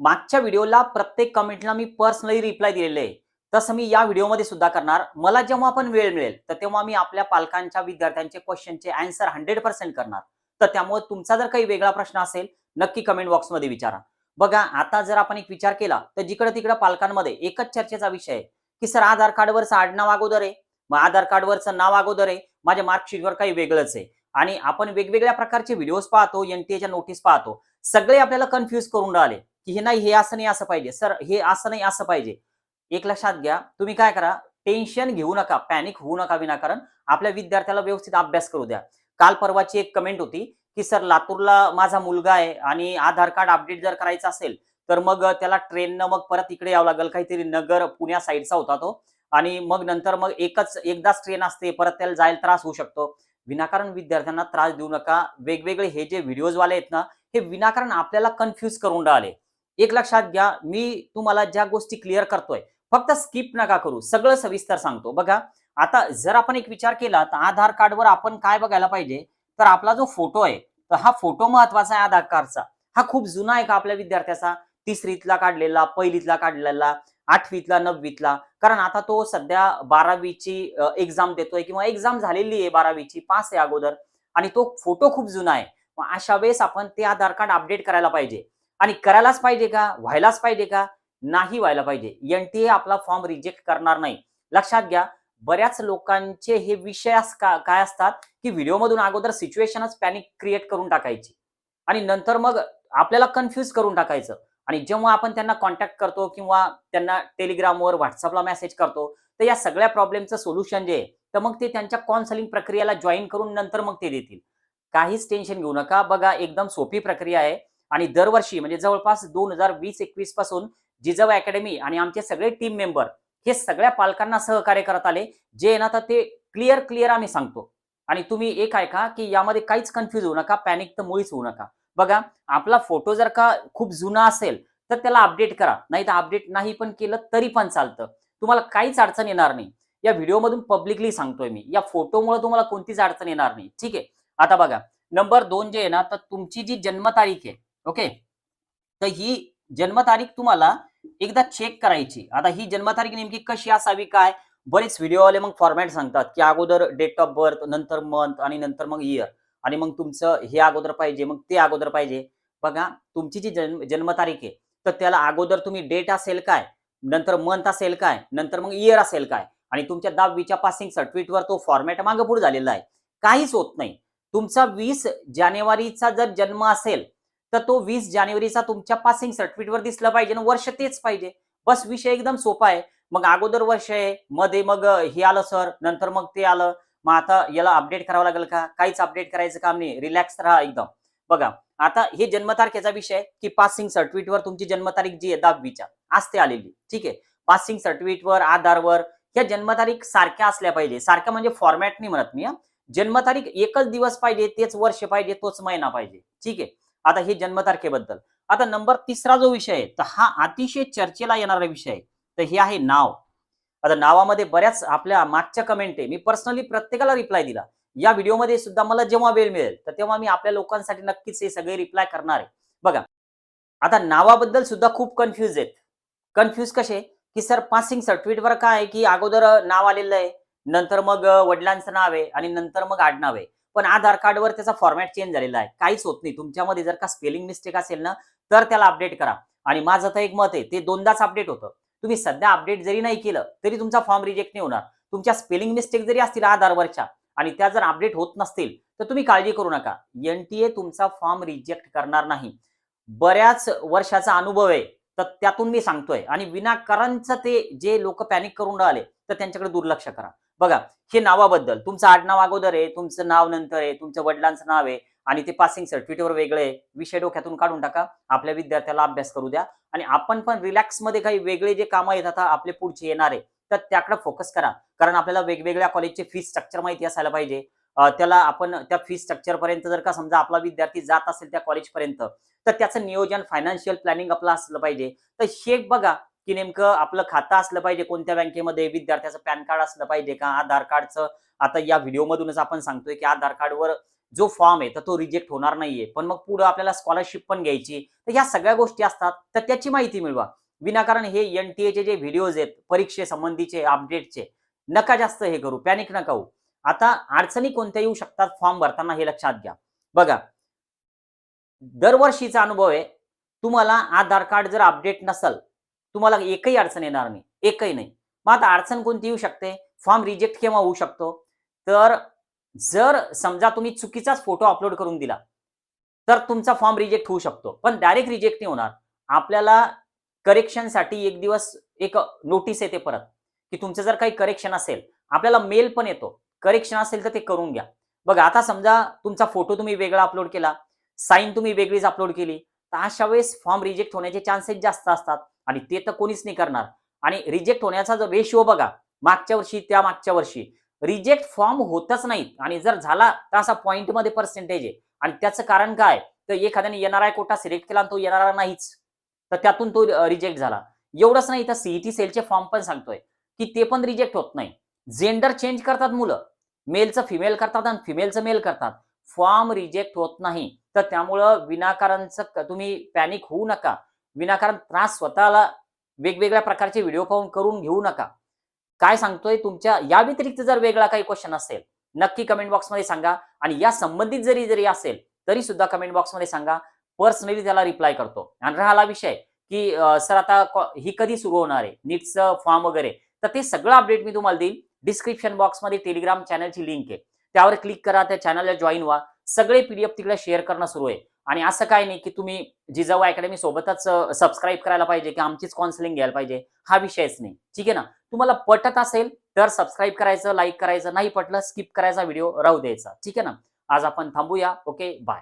मागच्या व्हिडिओला प्रत्येक कमेंटला मी पर्सनली रिप्लाय दिलेले आहे. तसं मी या व्हिडिओमध्ये सुद्धा करणार. मला जेव्हा पण वेळ मिळेल तर तेव्हा मी आपल्या पालकांच्या विद्यार्थ्यांचे क्वेश्चनचे अँसर हंड्रेड पर्सेंट करणार. तर त्यामुळे तुमचा जर काही वेगळा प्रश्न असेल नक्की कमेंट बॉक्समध्ये विचारा. बघा आता जर आपण एक विचार केला तर जिकडे तिकडे पालकांमध्ये एकच चर्चेचा विषय आहे की सर आधार कार्डवरचं आडनाव अगोदर आहे. मग आधार कार्डवरचं नाव अगोदर आहे. माझ्या मार्कशीटवर काही वेगळंच आहे. आणि आपण वेगवेगळ्या प्रकारचे व्हिडिओज पाहतो एनटीएच्या नोटीस पाहतो. सगळे आपल्याला कन्फ्युज करून राहिले की हे नाही हे असं नाही असं पाहिजे. सर हे असं नाही असं पाहिजे. एक लक्षात घ्या तुम्ही काय करा टेन्शन घेऊ नका पॅनिक होऊ नका विनाकारण. आपल्या विद्यार्थ्याला व्यवस्थित अभ्यास करू द्या. काल परवाची एक कमेंट होती की सर लातूरला माझा मुलगा आहे आणि आधार कार्ड अपडेट जर करायचं असेल तर मग त्याला ट्रेननं मग परत इकडे यावं लागेल. काहीतरी नगर पुण्या साईडचा होता तो. आणि मग नंतर मग एकच एकदाच ट्रेन असते परत त्याला जायला त्रास होऊ शकतो. विनाकारण विद्यार्थ्यांना त्रास देऊ नका. वेगवेगळे हे जे व्हिडिओज वाले आहेत ना हे विनाकारण आपल्याला कन्फ्युज करून राहिले. एक लक्षात घ्या मी तुम्हाला ज्या गोष्टी क्लिअर करतोय फक्त स्किप नका करू. सगळं सविस्तर सांगतो. बघा आता जर आपण एक विचार केला तर आधार कार्डवर आपण काय बघायला पाहिजे? तर आपला जो फोटो आहे तर हा फोटो महत्त्वाचा आहे आधार कार्डचा हा खूप जुना आहे का आपल्या विद्यार्थ्याचा? तिसरीतला काढलेला पहिलीतला काढलेला. आठवीतला नववीतला. कारण आता तो सध्या बारावीची एक्झाम देतोय किंवा एक्झाम झालेली आहे बारावीची पास आहे अगोदर. आणि तो फोटो खूप जुना आहे. मग अशा वेळेस आपण ते आधार कार्ड अपडेट करायला पाहिजे. आणि करायलाच पाहिजे का? व्हायलाच पाहिजे का? नाही व्हायला पाहिजे. एन टी ए आपला फॉर्म रिजेक्ट करणार नाही. लक्षात घ्या बऱ्याच लोकांचे हे विषय का- काय असतात की व्हिडिओमधून अगोदर सिच्युएशनच पॅनिक क्रिएट करून टाकायची. आणि नंतर मग आपल्याला कन्फ्युज करून टाकायचं. आणि जेव्हा आपण त्यांना कॉन्टॅक्ट करतो किंवा त्यांना टेलिग्रामवर व्हॉट्सअपला मेसेज करतो तर या सगळ्या प्रॉब्लेमचं सोल्युशन जे आहे तर मग ते त्यांच्या कॉन्सलिंग प्रक्रियेला जॉईन करून नंतर मग ते देतील. काहीच टेन्शन घेऊ नका. बघा एकदम सोपी प्रक्रिया आहे. आणि दरवर्षी म्हणजे जवळपास दोन हजार वीस एकवीसपासून जिजाऊ अकॅडमी आणि आमचे सगळे टीम मेंबर हे सगळ्या पालकांना सहकार्य करत आले जे आहे ना तर ते क्लिअर क्लिअर आम्ही सांगतो. आणि तुम्ही एक ऐका की यामध्ये काहीच कन्फ्युज होऊ नका. पॅनिक तर मुळीच होऊ नका. बघा आपला फोटो जर का खूप जुना असेल तर त्याला अपडेट करा. नाही तर अपडेट नाही पण केलं तरी पण चालतं. तुम्हाला काहीच अडचण येणार नाही. या व्हिडिओमधून पब्लिकली सांगतोय मी. या फोटोमुळे तुम्हाला कोणतीच अडचण येणार नाही. ठीक आहे? आता बघा नंबर दोन जे आहे ना तर तुमची जी जन्मतारीख आहे ओके तर ही जन्मतारीख तुम्हाला एकदा चेक करायची. आता ही जन्मतारीख नेमकी कशी असावी काय? बरेच व्हिडिओवाले मग फॉर्मॅट सांगतात की अगोदर डेट ऑफ बर्थ नंतर मंथ आणि नंतर मग इयर आणि मग तुमचं हे अगोदर पाहिजे मग ते अगोदर पाहिजे. बघा तुमची जी जन्म जन्मतारीख आहे तर त्याला अगोदर तुम्ही डेट असेल काय? नंतर मंथ असेल काय? नंतर मग इयर असेल काय? आणि तुमच्या दहावीच्या पासिंग सर्टिफिकेटवर तो फॉर्मॅट मागपूर झालेला आहे. काहीच होत नाही. तुमचा वीस जानेवारीचा जर जन्म असेल तर तो वीस जानेवारीचा तुमच्या पासिंग सर्टिफिकेटवर दिसला पाहिजे आणि वर्ष तेच पाहिजे. बस विषय एकदम सोपा आहे. मग अगोदर वर्ष आहे मध्ये मग हे आलं सर नंतर मग ते आलं. मग आता याला अपडेट करावं लागेल का? काहीच अपडेट करायचं काम नाही. रिलॅक्स राहा एकदम. बघा आता हे जन्मतारखेचा विषय आहे की पासिंग सर्टिफिकेटवर तुमची जन्मतारीख जी आहे दहावीच्या ते आलेली. ठीक आहे? पासिंग सर्टिफिकेटवर आधारवर ह्या जन्मतारीख सारख्या असल्या पाहिजे. सारख्या म्हणजे फॉर्मॅट नाही म्हणत मी जन्मतारीख एकच दिवस पाहिजे तेच वर्ष पाहिजे तोच महिना पाहिजे. ठीक आहे? आता हे जन्मतारखेबद्दल. आता नंबर तिसरा जो विषय आहे तर हा अतिशय चर्चेला येणारा विषय आहे. तर हे आहे नाव. आता नावामध्ये बऱ्याच आपल्या मागच्या कमेंट आहे. मी पर्सनली प्रत्येकाला रिप्लाय दिला. या व्हिडिओमध्ये सुद्धा मला जेव्हा वेळ मिळेल तर तेव्हा मी आपल्या लोकांसाठी नक्कीच हे सगळे रिप्लाय करणार आहे. बघा आता नावाबद्दल सुद्धा खूप कन्फ्युज आहेत. कन्फ्युज कसे? की सर पासिंग सर्टिफिकेटवर काय आहे की अगोदर नाव आलेलं आहे नंतर मग वडिलांचं नाव आहे आणि नंतर मग आडनाव आहे. पण आधार कार्डवर त्याचा फॉर्मॅट चेंज झालेला आहे. काहीच होत नाही. तुमच्यामध्ये जर का स्पेलिंग मिस्टेक असेल ना तर त्याला अपडेट करा. आणि माझं तर एक मत आहे ते दोनदाच अपडेट होतं. तुम्ही सध्या अपडेट जरी नाही केलं तरी तुमचा फॉर्म रिजेक्ट नाही होणार. तुमच्या स्पेलिंग मिस्टेक जरी असतील आधारवरच्या आणि त्या जर अपडेट होत नसतील तर तुम्ही काळजी करू नका. एनटीए तुमचा फॉर्म रिजेक्ट करणार नाही. बऱ्याच वर्षाचा अनुभव आहे तर त्यातून मी सांगतोय. आणि विनाकारणचं ते जे लोक पॅनिक करून राहिले तर त्यांच्याकडे दुर्लक्ष करा. बघा हे नावाबद्दल. तुमचं आडनाव अगोदर आहे तुमचं नाव नंतर आहे तुमच्या वडिलांचं नाव आहे आणि ते पासिंग सर्टिफिकेटवर वेगळे विषय डोक्यातून काढून टाका. आपल्या विद्यार्थ्याला अभ्यास करू द्या. आणि आपण पण रिलॅक्समध्ये काही वेगळे जे कामं येतात आपले पुढचे येणार आहे तर त्याकडे फोकस करा. कारण आपल्याला वेगवेगळ्या कॉलेजचे फी स्ट्रक्चर माहिती असायला पाहिजे. त्याला आपण त्या फी स्ट्रक्चर पर्यंत जर का समजा आपला विद्यार्थी जात असेल त्या कॉलेजपर्यंत तर त्याचं नियोजन फायनान्शियल प्लॅनिंग आपलं असलं पाहिजे. तर शेक बघा की नेमकं आपलं खातं असलं पाहिजे कोणत्या बँकेमध्ये विद्यार्थ्याचं पॅन कार्ड असलं पाहिजे का? आधार कार्डचं. आता या व्हिडिओमधूनच आपण सांगतोय की आधार कार्डवर जो फॉर्म आहे तर तो रिजेक्ट होणार नाहीये. पण मग पुढे आपल्याला स्कॉलरशिप पण घ्यायची तर ह्या सगळ्या गोष्टी असतात तर त्याची माहिती मिळवा. विनाकारण हे एनटीएचे जे व्हिडिओज आहेत परीक्षेसंबंधीचे अपडेटचे नका जास्त हे करू पॅनिक नका होऊ. आता अडचणी कोणत्या येऊ शकतात? फॉर्म भरताना हे लक्षात घ्या. बघा दरवर्षीचा अनुभव आहे तुम्हाला आधार कार्ड जर अपडेट नसल तुम्हाला एकही अडचण येणार नाही एकही नाही. मग आता अडचण कोणती येऊ शकते? फॉर्म रिजेक्ट केव्हा होऊ शकतो? तर जर समजा तुम्ही चुकीचाच फोटो अपलोड करून दिला तर तुमचा फॉर्म रिजेक्ट होऊ शकतो. पण डायरेक्ट रिजेक्ट नाही होणार. आपल्याला करेक्शनसाठी एक दिवस एक नोटीस येते परत की तुमचं जर काही करेक्शन असेल आपल्याला मेल पण येतो. करेक्शन असेल तर ते करून घ्या. बघा आता समजा तुमचा फोटो तुम्ही वेगळा अपलोड केला साईन तुम्ही वेगळीच अपलोड केली तर अशा वेळेस फॉर्म रिजेक्ट होण्याचे चान्सेस जास्त असतात आणि ते तर कोणीच नाही करणार. आणि रिजेक्ट होण्याचा जो रेशिओ बघा मागच्या वर्षी त्या मागच्या वर्षी रिजेक्ट फॉर्म होतच नाहीत. आणि जर झाला तर असा पॉईंटमध्ये पर्सेंटेज आहे. आणि त्याचं कारण काय? तर एखाद्याने एनआरआय कोटा सिलेक्ट केला आणि तो येणारा नाहीच. तर त्यातून तो रिजेक्ट झाला. एवढंच नाही तर सीईटी सेलचे फॉर्म पण सांगतोय. की ते पण रिजेक्ट होत नाही. जेंडर चेंज करतात मुलं. मेलचं फिमेल करतात आणि फिमेलचं मेल करतात. फॉर्म रिजेक्ट होत नाही. तर त्यामुळं विनाकारणचं तुम्ही पॅनिक होऊ नका. विनाकारण त्रास स्वतःला वेगवेगळ्या प्रकारचे व्हिडिओ पाहून करून घेऊ नका. काय सांगतोय तुमच्या या व्यतिरिक्त जर वेगळा काही क्वेश्चन असेल नक्की कमेंट बॉक्समध्ये सांगा. आणि या संबंधित जरी जरी असेल तरी सुद्धा कमेंट बॉक्समध्ये सांगा. पर्सनली त्याला रिप्लाय करतो. आणि राहिला विषय की सर आता ही कधी सुरू होणार आहे? नीटचं फॉर्म वगैरे. तर ते सगळं अपडेट मी तुम्हाला देईन. डिस्क्रिप्शन बॉक्समध्ये टेलिग्राम चॅनलची लिंक आहे. त्यावर क्लिक करा त्या चॅनलला जॉईन व्हा. सगळे पीडीएफ तिकडे शेअर करणं सुरू आहे. आणि असं काय नाही की तुम्ही जिजाऊ अकॅडमी सोबतच सबस्क्राईब करायला पाहिजे की आमचीच काउन्सिलिंग घ्यायला पाहिजे. हा विषयच नाही. ठीक आहे ना? तुम्हाला पटत असेल तर सबस्क्राईब करायचं लाईक करायचं नाही पटलं स्किप करायचा व्हिडिओ राहू द्यायचा. ठीक आहे ना? आज आपण थांबूया. Okay bye